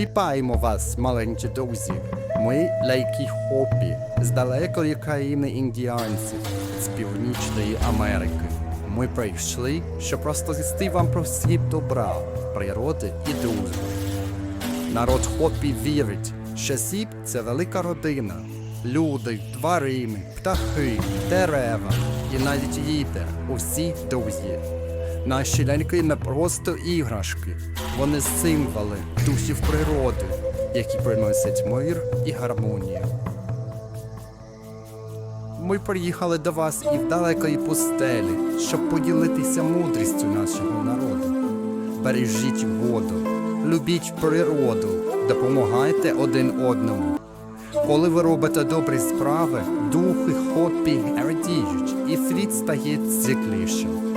Вітаємо вас, маленькі друзі. Ми лайки хопі з далекої країни індіанців з Північної Америки. Ми прийшли, щоб розповісти вам про світ добра, природи і дружби. Народ хопі вірить, сіп це велика родина. Люди, тварини, птахи, дерева і навіть вітер усі друзі. Наші ляльки не просто іграшки, вони символи духів природи, які приносять мир і гармонію. Ми приїхали до вас і в далекої пустелі, щоб поділитися мудрістю нашого народу. Бережіть воду, любіть природу, допомагайте один одному. Коли ви робите добрі справи, духи хопі радіють, і світ стає світлішим.